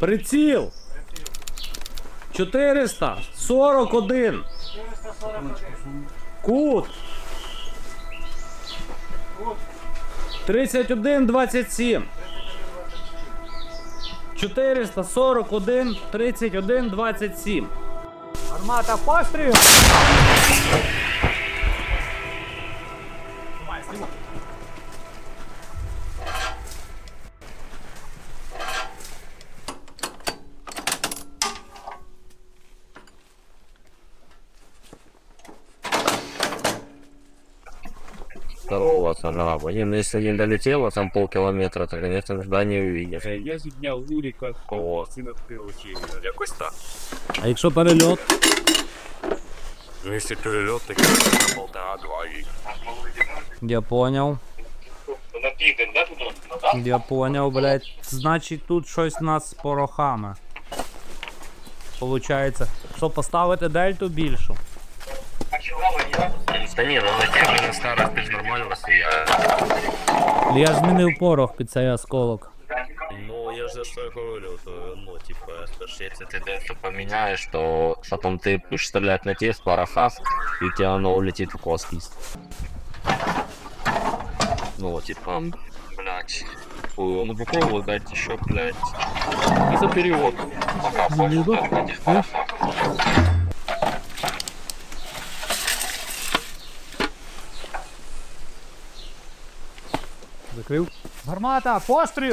Приціл. 441. Кут. 31, 27. 441, 31, 27. Армата постріл! Жена. Блин, если не долетело там полкилометра, то, конечно, жда не увидишь. Я зібняв Луріка, О, сина пилочі. Якось так. А якщо перельот? Ну, якщо перельот, так на полтора-два і... Я поняв. Я поняв, блядь. Значить тут щось у нас з порохами. Получається. Що поставити дельту більшу? Да не, ну на тех старых ты нормально я. Я змінив порох під цей осколок. Ну, я же что говорю, то, ну, типа, что если ты дельту поменяешь, то потом ты будешь стрелять на тех порохах, и у тебя оно улетит в космос. Ну, типа, блядь. Фу, Ну, попробуй дать еще, блядь. И за перевод. Пока, Закрив. Гармата, постріл!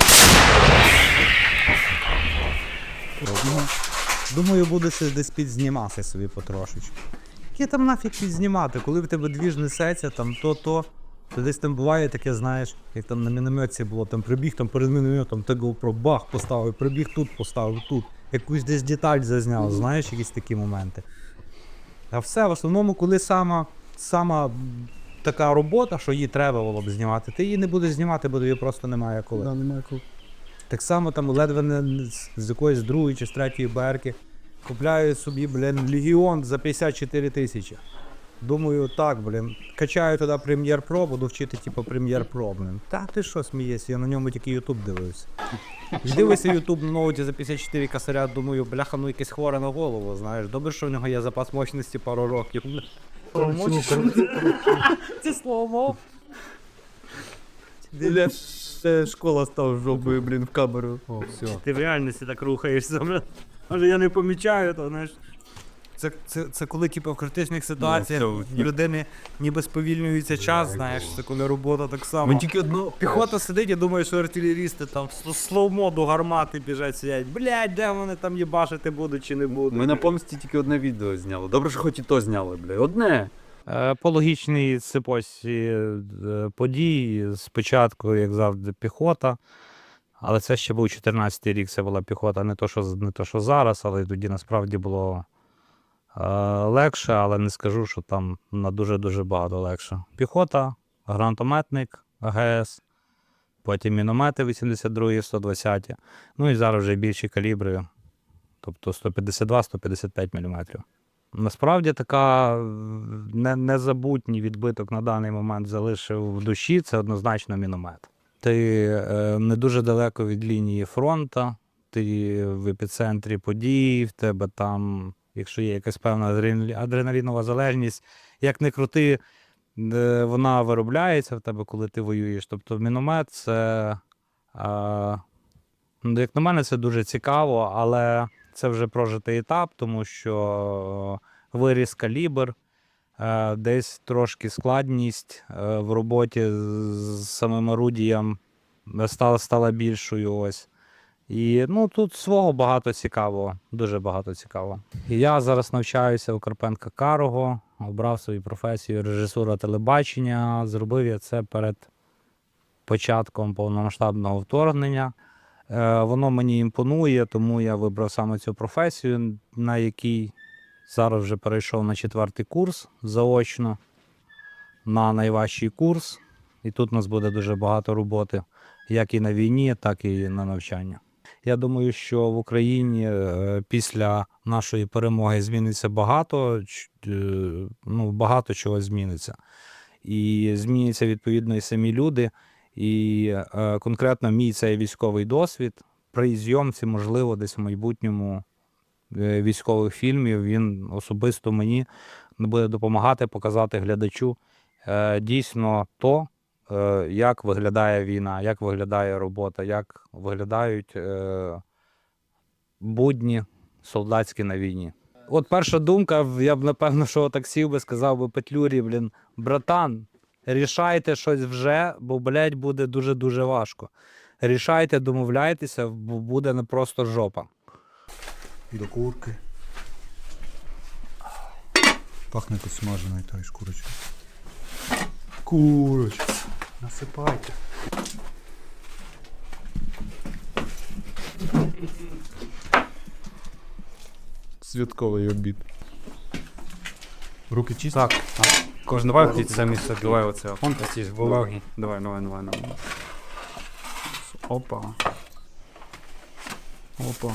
Думаю, буду ще десь підзнімати собі потрошечки. Які там нафіг підзнімати, коли в тебе двіж несеться, там то-то. То десь там буває таке, знаєш, як там на мінометці було, там прибіг там перед мінометом, ти GoPro бах поставив, прибіг тут, поставив тут. Якусь десь деталь зазняв, знаєш, якісь такі моменти. А все, в основному, коли сама, сама така робота, що її треба було б знімати, ти її не будеш знімати, бо тобі просто немає коли. Да, немає коли. Так само там ледве не з- з якоїсь другої чи з третьої берки купляю собі, блін, легіон за 54 тисячі. Думаю, так, блін, качаю туди Premiere Pro, буду вчити, типу, Premiere Pro, блін. Та ти що смієшся, я на ньому тільки YouTube дивився. Дивився YouTube на ноуті за 54 косаря, думаю, бляха, ну якесь хворе на голову, знаєш. Добре, що в нього є запас мощності пару років. Це слово. Бля, школа став жопою, блін, в камеру. О, все. Ти в реальності так рухаєшся, бля. Може я не помічаю, то знаєш. Це, це, це коли типу, в критичних ситуаціях все, в людини ніби сповільнюється час, знаєш, це коли робота так само. Ми тільки одно Піхота сидить, я думаю, що артилерісти там до гармати біжать сидять. Блять, де вони там їбашити будуть чи не будуть. Ми на помсті тільки одне відео зняли. Добре, що хоч і то зняли, бля. Одне. Е, По логічній цепочці е, подій спочатку, як завжди, піхота. Але це ще був 14 рік, це була піхота, не то, що, не то, що зараз, але тоді насправді було легше, але не скажу, що там на дуже-дуже багато легше. Піхота, гранатометник, АГС, потім міномети 82 120 ну і зараз вже більші калібри, тобто 152-155 мм. Насправді така е, незабутній відбиток на даний момент залишив в душі, це однозначно міномет. Ти е, не дуже далеко від лінії фронту, ти в епіцентрі подій, в тебе там, якщо є якась певна адреналінова залежність, як не крути, е, вона виробляється в тебе, коли ти воюєш. Тобто міномет це, ну, як на мене, це дуже цікаво, але це вже прожитий етап, тому що виріс калібр, е, десь трошки складність е, в роботі з самим орудієм стала, стала більшою. Ось. І ну, тут свого багато цікавого, дуже багато цікавого. Я зараз навчаюся у Карпенка Карого, обрав свою професію режисура телебачення. Зробив я це перед початком повномасштабного вторгнення. Е, Воно мені імпонує, тому я вибрав саме цю професію, на якій зараз вже перейшов на четвертий курс заочно, на найважчий курс. І тут у нас буде дуже багато роботи, як і на війні, так і на навчання. Я думаю, що в Україні е, після нашої перемоги зміниться багато, е, ну, багато чого зміниться. І зміняться відповідно і самі люди. І е, конкретно мій цей військовий досвід при зйомці, можливо, десь в майбутньому військових фільмів він особисто мені буде допомагати показати глядачу дійсно то, як виглядає війна, як виглядає робота, як виглядають е, будні солдатські на війні. От перша думка, я б напевно, що так сів би сказав би Петлюрі, блін, братан, рішайте щось вже, бо, блядь, буде дуже-дуже важко. Рішайте, домовляйтеся, бо буде не просто жопа. До курки. Пахне якось смаженою тою шкурочкою. Курочка. Насипайте. Святковий обід. Руки чисті? Так, кожен давай під це місце, давай оце. Вон ці вологі. Давай, давай, давай, давай. Опа. Опа.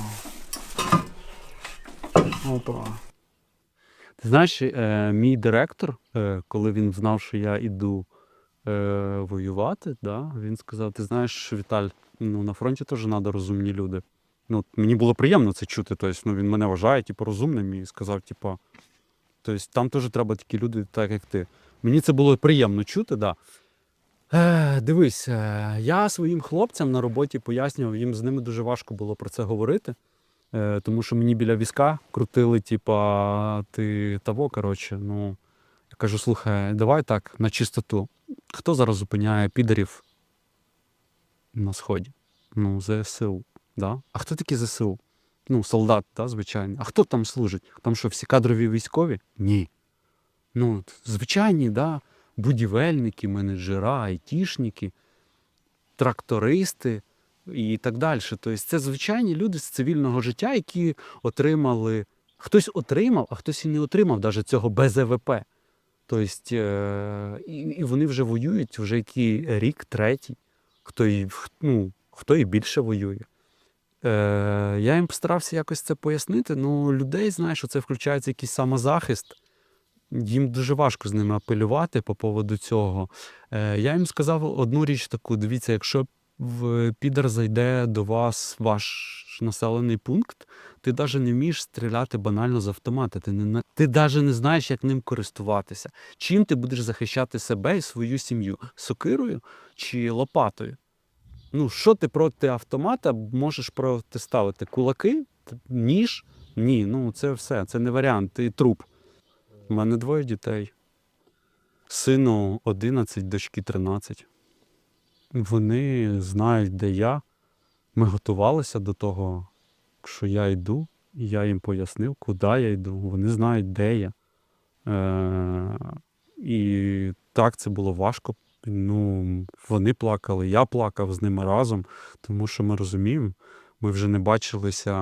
Опа. Ти знаєш, е, мій директор, е, коли він знав, що я іду е, воювати, да, він сказав: ти знаєш, Віталь, ну на фронті теж треба розумні люди. Ну, мені було приємно це чути. Тобто, ну, він мене вважає типу, розумним і сказав, типу, тобто, там теж треба такі люди, так як ти. Мені це було приємно чути, да. Е, дивись, е, я своїм хлопцям на роботі пояснював, їм з ними дуже важко було про це говорити. Е, тому що мені біля візка крутили, типа, ти того, коротше, ну. Я кажу, слухай, давай так, на чистоту. Хто зараз зупиняє підерів на сході? Ну, ЗСУ. Да? А хто такі ЗСУ? Ну, солдат, да, звичайно. А хто там служить? Там що, всі кадрові військові? Ні. Ну, звичайні, да, будівельники, менеджера, айтішники, трактористи і так далі. Тобто це звичайні люди з цивільного життя, які отримали. Хтось отримав, а хтось і не отримав навіть цього БЗВП. Тобто, і, і вони вже воюють вже який рік, третій, хто і, ну, хто і більше воює. Е, я їм постарався якось це пояснити. Ну, людей, знаєш, це включається якийсь самозахист. Їм дуже важко з ними апелювати по поводу цього. Е, я їм сказав одну річ таку: дивіться, якщо в підер зайде до вас ваш населений пункт, ти навіть не вмієш стріляти банально з автомата. Ти не ти навіть не знаєш, як ним користуватися. Чим ти будеш захищати себе і свою сім'ю? Сокирою чи лопатою? Ну, що ти проти автомата можеш протиставити? Кулаки? Ніж? Ні, ну це все, це не варіант, ти труп. У мене двоє дітей. Сину 11, дочки 13. Вони знають, де я. Ми готувалися до того, що я йду, і я їм пояснив, куди я йду. Вони знають, де я. Е- і так, це було важко. Ну, вони плакали, я плакав з ними разом, тому що ми розуміємо, ми вже не бачилися.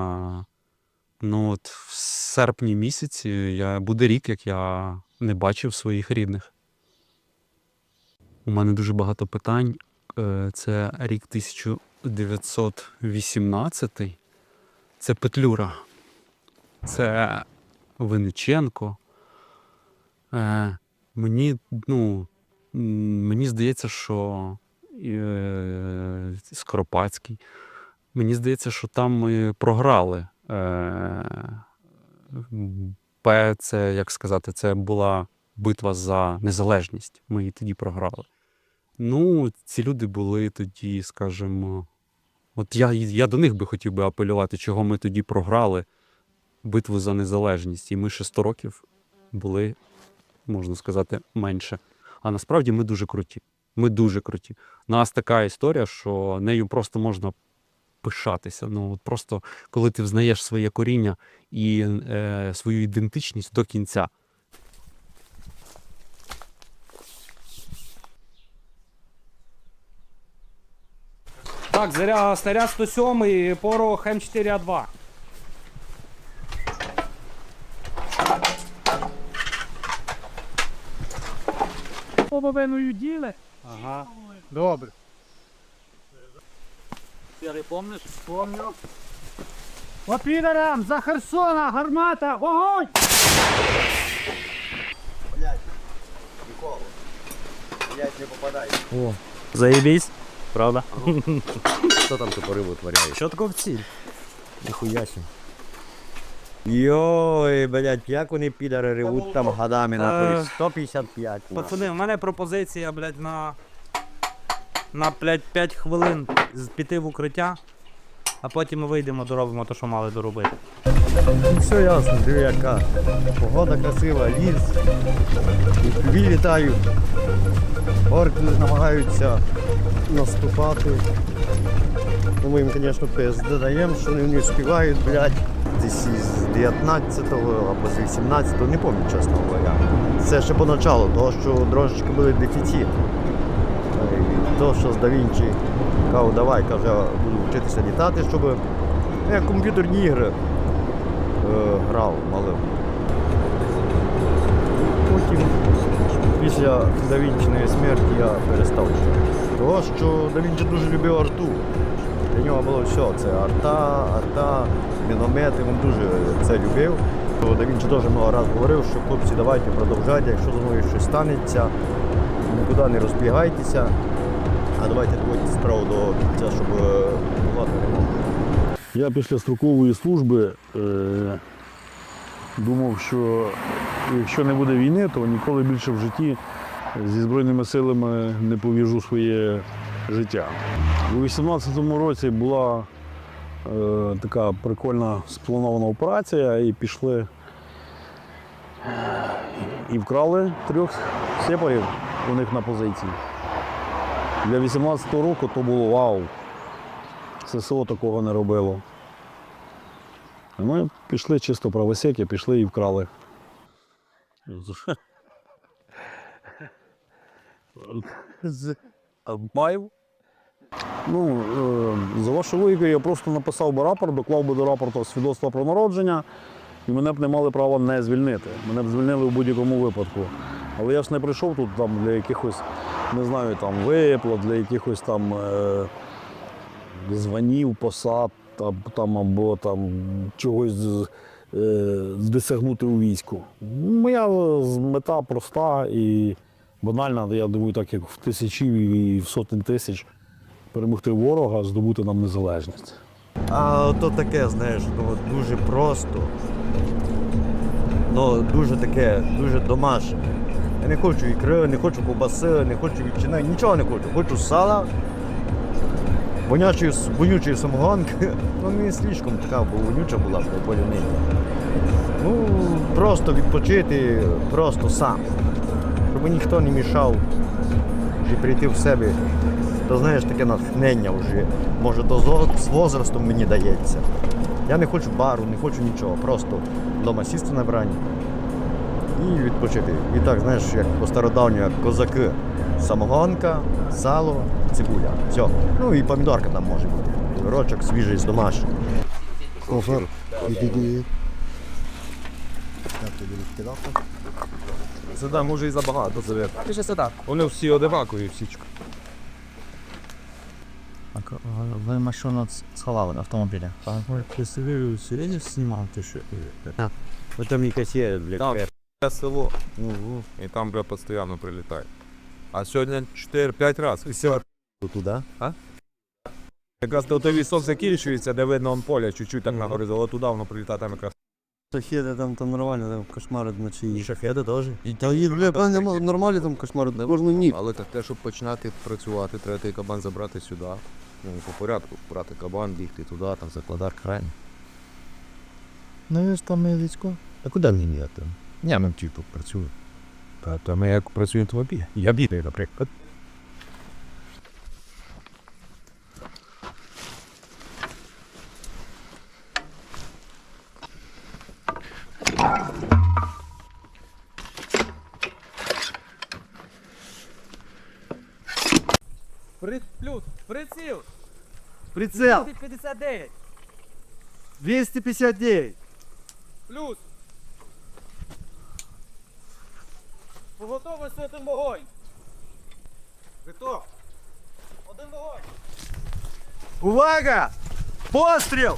Ну, от в серпні місяці я, буде рік, як я не бачив своїх рідних. У мене дуже багато питань. Е, Це рік 1918. Це Петлюра. Це Винниченко. Е, Мені, ну, мені здається, що е, Скоропадський. Мені здається, що там ми програли. Це, як сказати, це була битва за незалежність. Ми її тоді програли. Ну, ці люди були тоді, скажімо. От я, я до них би хотів би апелювати, чого ми тоді програли битву за незалежність. І ми ще 100 років були, можна сказати, менше. А насправді ми дуже круті. Ми дуже круті. У нас така історія, що нею просто можна пишатися. Ну, от просто коли ти взнаєш своє коріння і е, свою ідентичність до кінця. Так, заря, снаряд 107, порох М4А2. Половиною діли. Ага. Добре. Ти помниш? Помню. По підарам, за Херсона, гармата, вогонь! Заєбісь. Правда? Хто там тупори витворяє? Чітко в ціль. Ніхуя сі. Йой, блядь, як вони підари ревуть там годами Е. нахуй. 155. Пацани, в мене пропозиція, блядь, на. На, блядь, 5 хвилин піти в укриття, а потім ми вийдемо, доробимо те, що мали доробити. Все ясно, диви яка. Погода красива, ліс. Дві літають. Орки намагаються наступати. Ну, ми їм, звісно, пизди даємо, що вони співають, блядь. Десь із 19-го або з 18-го, не пам'ятаю, чесно говоря. Це ще поначалу, того, що трошечки були дефіцит. І то, що з Да Вінчі давай, каже, буду вчитися літати, щоб як комп'ютерні ігри е, грав малим. Потім, після Да Вінчиної смерті я перестав читати. Того, що Да Вінчі дуже любив арту. Для нього було все. Це арта, арта, міномети, він дуже це любив. Да Вінчі дуже багато разів говорив, що хлопці, давайте продовжайте, якщо зі мною щось станеться, нікуди не розбігайтеся, а давайте доводьте справу до кінця, щоб е. Я після строкової служби е, думав, що якщо не буде війни, то ніколи більше в житті зі Збройними силами не пов'яжу своє життя. У 18-му році була е, така прикольна спланована операція, і пішли і вкрали трьох сепарів у них на позиції. Для 18-го року то було вау. ССО такого не робило. Ми пішли чисто правосеки, пішли і вкрали. З? Ну, е, за вашою логікою, я просто написав би рапорт, доклав би до рапорту свідоцтво про народження, і мене б не мали права не звільнити. Мене б звільнили в будь-якому випадку. Але я ж не прийшов тут там для якихось, не знаю, там виплат, для якихось там е, званів, посад там, або там чогось е, досягнути у війську. Моя мета проста і банальна, я думаю, так як в тисячів і в сотень тисяч перемогти ворога, здобути нам незалежність. А то таке, знаєш, ну, дуже просто. Ну, дуже таке, дуже домашнє. Я не хочу ікри, не хочу ковбаси, не хочу ветчини, нічого не хочу. Хочу сала, вонячої, вонючої самогонки. Ну, не слишком така, бо вонюча була, болі Ну, просто відпочити, просто сам. Щоб ніхто не мішав вже прийти в себе то знаєш таке натхнення вже. Може, то з возрастом мені дається. Я не хочу бару, не хочу нічого. Просто вдома сісти на брані і відпочити. І так, знаєш, як по стародавню, як козаки. Самогонка, сало, цибуля. Все. Ну і помідорка там може бути. Рочок свіжий з домашній. Кофер. Сюди може і забагато заве. Пише сюди. Вони всі одинакові, всі. Ви машину сховали автомобіля. Представляю, сьогодні знімав ти що. Ви там якась є, бля, Там креп. Це село. І там, бля, постійно прилітає. А сьогодні 4-5 разів. І все. Туди. Якраз до той лісок закінчується, де видно он поле, чуть-чуть так на горизонт, туди воно прилітає, там якраз. Шахеди там, там нормально, там кошмари вночі. І шахеди теж. І та є, бля, нормально там кошмари, кожну ніч. Але так те, щоб починати працювати, треба той кабан забрати сюди. Ну, по порядку, брати кабан, бігти туди, там закладати край. Ну ви ж там медичко. А куди мені я там? Ні, ми типу працюємо. Та, то ми як працюємо в тобі. Я бігаю, наприклад. Плюс, приціл. Прицел 259. 259. Плюс. По готовності один вогонь. Готов. Один вогонь. Увага! Постріл!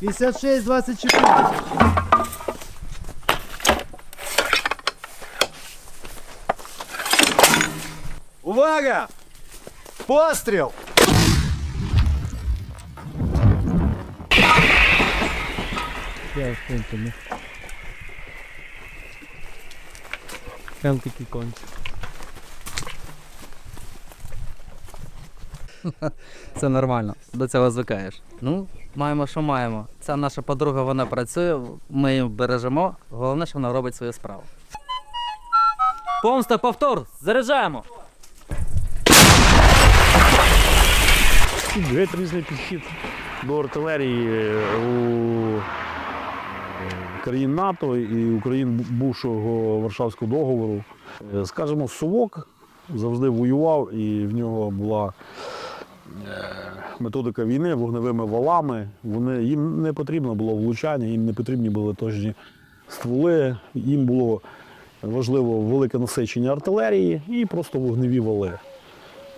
56, 24. Увага! Постріл! Я в принципі. Прям такий кончик. Це нормально, до цього звикаєш. Ну, маємо, що маємо. Ця наша подруга, вона працює, ми її бережемо. Головне, що вона робить свою справу. Помста, повтор! Заряджаємо! Геть різний підхід до артилерії е, у е, країн НАТО і у країн бувшого Варшавського договору. Е, Скажімо, Совок завжди воював, і в нього була методика війни вогневими валами. Вони, їм не потрібно було влучання, їм не потрібні були точні стволи, їм було важливо велике насичення артилерії і просто вогневі вали.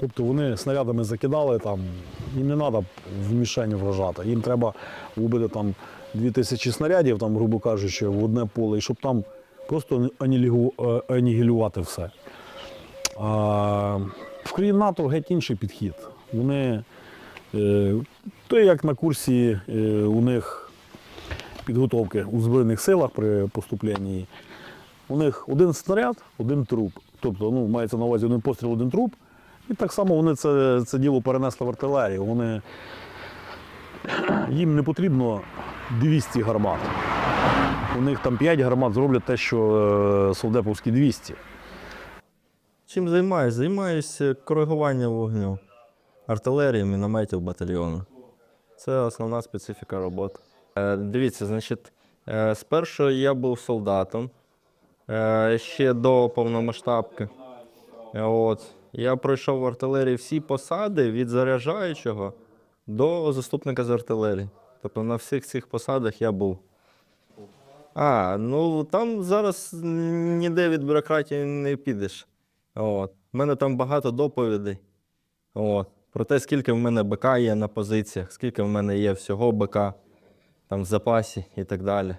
Тобто вони снарядами закидали там, їм не треба в мішені вражати. Їм треба вбити там 2000 снарядів, там, грубо кажучи, в одне поле, і щоб там просто е, анігілювати все. А, в країн НАТО геть інший підхід. Вони, е, то як на курсі е, у них підготовки у Збройних силах при поступленні, у них один снаряд, один труп. Тобто, ну, мається на увазі один постріл, один труп. І так само вони це, це діло перенесли в артилерію. Вони, їм не потрібно 200 гармат. У них там 5 гармат зроблять те, що е, солдеповські 200. Чим займаюся? Займаюся коригуванням вогню. Артилерії, мінометів батальйону. Це основна специфіка роботи. Е, дивіться, значить, е, спершу я був солдатом е, ще до повномасштабки. От. Я пройшов в артилерії всі посади від заряджаючого до заступника з артилерії. Тобто на всіх цих посадах я був. А, ну там зараз ніде від бюрократії не підеш. От. У мене там багато доповідей. От. Про те, скільки в мене БК є на позиціях, скільки в мене є всього БК там в запасі і так далі.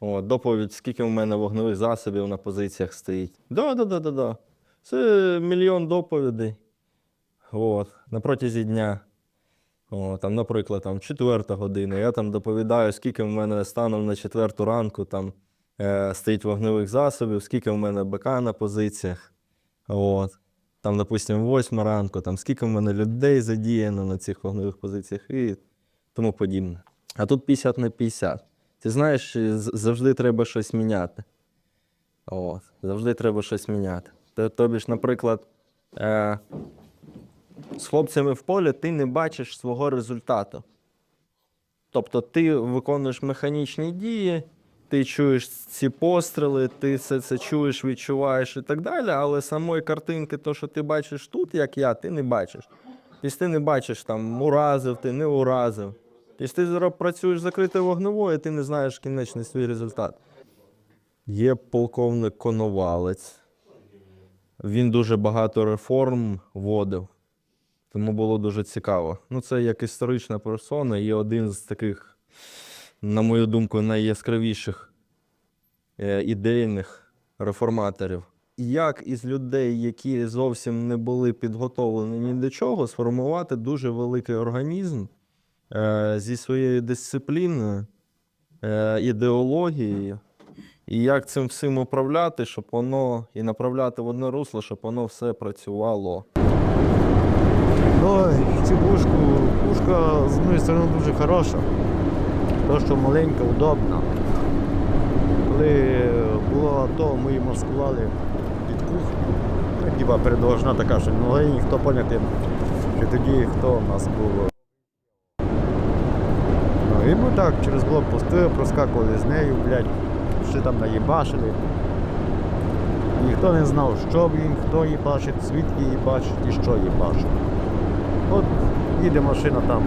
От. Доповідь, скільки в мене вогневих засобів на позиціях стоїть. Да, да, да, да, да. Це мільйон доповідей. От. На протязі дня. О, там, наприклад, там, четверта година. Я там доповідаю, скільки в мене станом на четверту ранку там, е, стоїть вогневих засобів, скільки в мене БК на позиціях. От. Там, допустимо, восьма ранку, там, скільки в мене людей задіяно на цих вогневих позиціях і тому подібне. А тут 50 на 50. Ти знаєш, завжди треба щось міняти. От. Завжди треба щось міняти. Тобі ж, наприклад, е, з хлопцями в полі ти не бачиш свого результату. Тобто ти виконуєш механічні дії, ти чуєш ці постріли, ти все це чуєш, відчуваєш і так далі, але самої картинки, то, що ти бачиш тут, як я, ти не бачиш. Тобто ти не бачиш, там, уразив, ти не уразив. Тобто ти зараз працюєш закритою вогневою, ти не знаєш кінечний свій результат. Є полковник Коновалець. Він дуже багато реформ вводив. Тому було дуже цікаво. Ну, це як історична персона і один з таких, на мою думку, найяскравіших е, ідейних реформаторів. Як із людей, які зовсім не були підготовлені ні до чого, сформувати дуже великий організм е, зі своєю дисципліною, е, ідеологією, і як цим всім управляти, щоб воно і направляти в одне русло, щоб воно все працювало. Ну, цю пушку, пушка з однієї сторони дуже хороша. То, що маленька, удобна. Коли було АТО, ми її маскували під кухню. Ну, Хіба передовжна така, що могли ніхто поняти, що тоді хто в нас був. Ну, і ми так через блокпости проскакували з нею, блядь, ще там наїбашили. Ніхто не знав, що він, хто її бачить, звідки її бачить і що її бачить. От їде машина там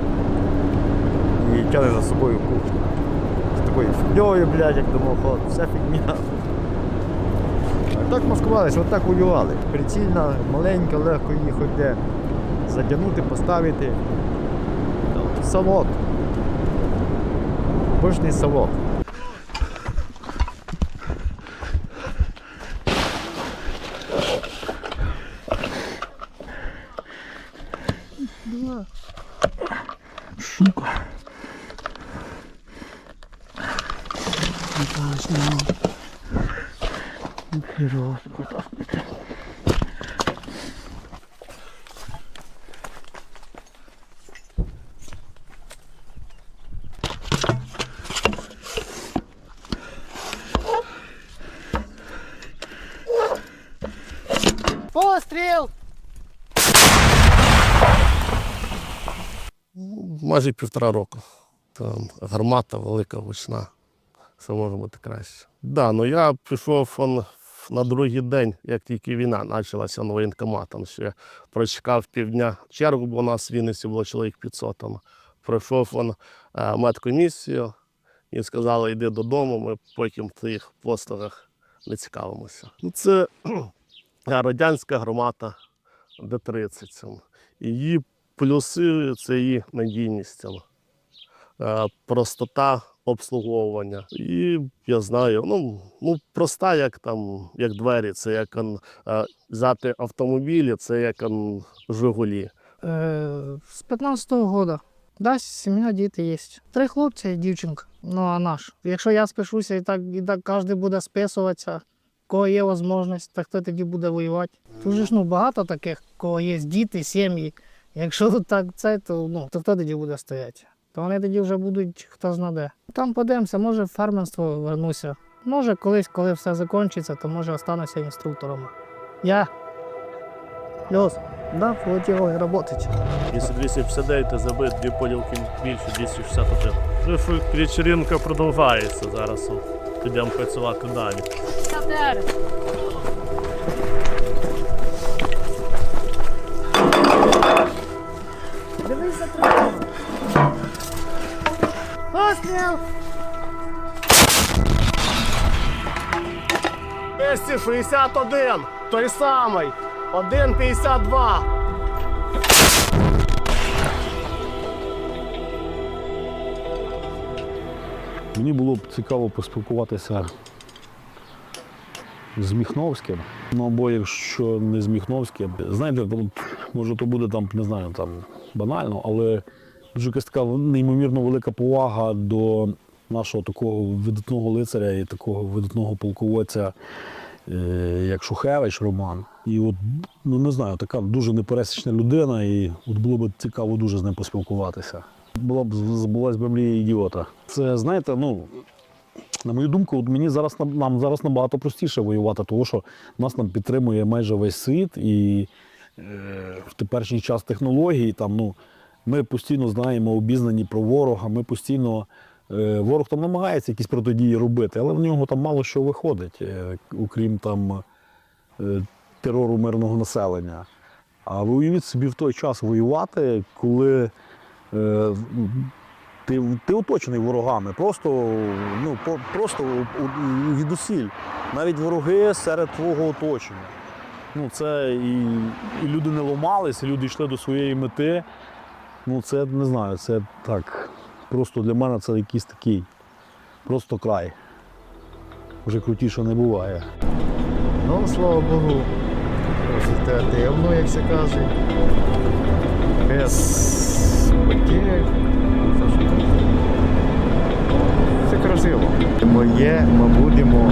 тягне за собою кухню. З такою фігньою, блядь, як домоход, вся фігня. А так маскувалися, отак воювали. Прицільна, маленька, легко її хоч де затягнути, поставити. Самот. Обичний совок. Постріл! майже півтора року. Там гармата велика, гучна. Все може бути краще. Да, ну я пішов он, на другий день, як тільки війна почалася на воєнкомат. Там ще прочекав півдня чергу, бо у нас в Вінниці було чоловік 500. Там. Пройшов он, е, медкомісію і сказали, йди додому, ми потім в твоїх послугах не цікавимося. Ну, це радянська гармата Д-30. Її плюси це її надійність, е, простота обслуговування. І я знаю, ну, ну проста, як там, як двері, це як он, е, взяти автомобілі, це як он, Жигулі. Е, з 15-го года. Да, сім'я, діти є. Три хлопці і дівчинка. Ну а наш. Якщо я спишуся і так, і так кожен буде списуватися, в кого є можливість, так хто тоді буде воювати. Тут ж ну, багато таких, кого є діти, сім'ї. Якщо так це, то, ну, то хто тоді буде стояти? То вони тоді вже будуть хто знаде. Там подивимося, може в фермерство вернуся. Може, колись, коли все закінчиться, то може остануся інструктором. Я. Плюс. Да, полетів працювати. Якщо 259 то забити дві поділки більше 261. Вже вечеринка продовжується зараз. Підемо працювати далі. Дивись за Постріл! 261! Той самий! 1,52! Мені було б цікаво поспілкуватися з Міхновським. Ну або якщо не з Міхновським, знаєте, може то буде там, не знаю, там банально, але дуже така неймовірно велика повага до нашого такого видатного лицаря і такого видатного полководця, е, як Шухевич Роман. І от, ну не знаю, така дуже непересічна людина, і от було б цікаво дуже з ним поспілкуватися. Була б збулась би мрія ідіота. Це знаєте, ну на мою думку, от мені зараз нам- зараз набагато простіше воювати, тому що нас нам підтримує майже весь світ, і е, в теперішній час технологій там ну ми постійно знаємо, обізнані про ворога. Ми постійно е, ворог там намагається якісь протидії робити, але в нього там мало що виходить, е, окрім там е, терору мирного населення. А ви уявіть собі в той час воювати, коли ти, ти оточений ворогами, просто, ну, просто відусіль. Навіть вороги серед твого оточення. Ну, це і, і люди не ламались, і люди йшли до своєї мети. Ну, це не знаю, це так. Просто для мене це якийсь такий просто край. Вже крутіше не буває. Ну, слава Богу, результативно, як це каже. Без потерь. Це красиво. Моє, ми будемо